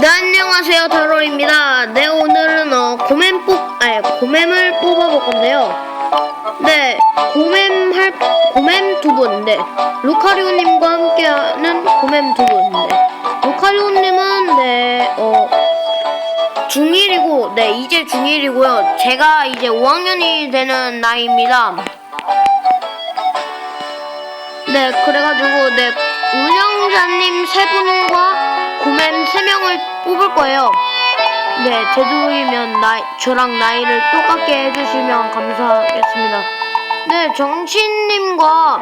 네 안녕하세요 다로입니다. 네 오늘은 어 고맨 뽑 아니 고맨을 뽑아볼 건데요. 네 고맨 할 고맨 두 분, 네 루카리오님과 함께하는 고맨 두 분, 네 루카리오님은 네어 중1이고 네 이제 중1이고요. 제가 이제 5학년이 되는 나이입니다. 네, 그래가지고, 네, 운영자님 세 분과 고맨 세 명을 뽑을 거예요. 네, 제주이면 나이, 저랑 나이를 똑같게 해주시면 감사하겠습니다. 네, 정신님과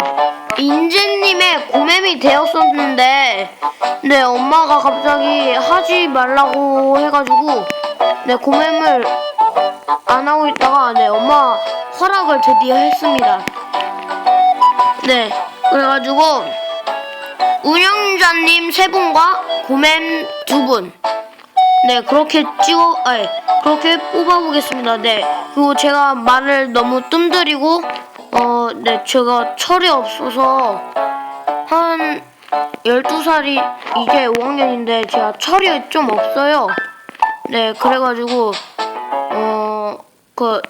인재님의 고맨이 되었었는데, 네, 엄마가 갑자기 하지 말라고 해가지고, 네, 고맨을 안 하고 있다가, 네, 엄마 허락을 드디어 했습니다. 네, 그래가지고 운영자님 세 분과 고맨 두 분. 네, 그렇게 찍어, 아니, 그렇게 뽑아보겠습니다. 네, 그리고 제가 말을 너무 뜸들이고, 어, 네, 제가 철이 없어서 한 12살이 이제 5학년인데 제가 철이 좀 없어요. 네, 그래가지고, 어, 그,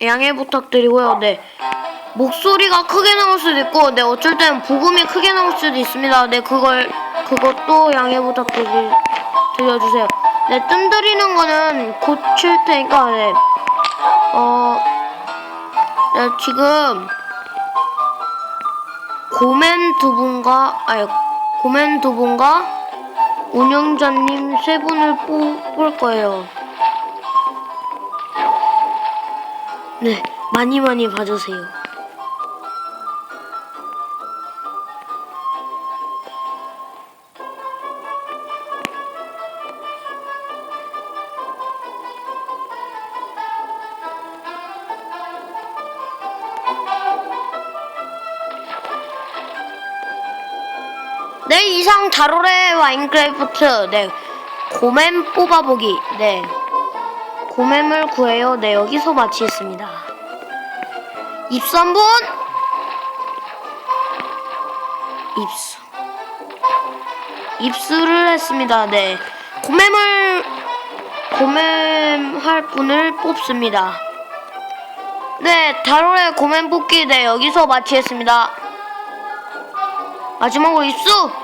양해 부탁드리고요. 네. 목소리가 크게 나올 수도 있고, 네, 어쩔 땐 부금이 크게 나올 수도 있습니다. 네, 그걸, 그것도 양해 부탁드려주세요. 네, 뜸들이는 거는 고칠 테니까, 네, 어, 네, 지금, 고맨 두 분과, 아니, 고맨 두 분과 운영자님 세 분을 뽑을 거예요. 네, 많이 많이 봐주세요. 네, 이상 다롤의 마인크래프트, 네, 고맨 뽑아보기, 네, 고맨을 구해요. 네, 여기서 마치겠습니다. 입수 한 분! 입수. 입수를 했습니다. 네, 고맨을, 고맨 할 분을 뽑습니다. 네, 다롤의 고맨 뽑기, 네, 여기서 마치겠습니다. 마지막으로 입수!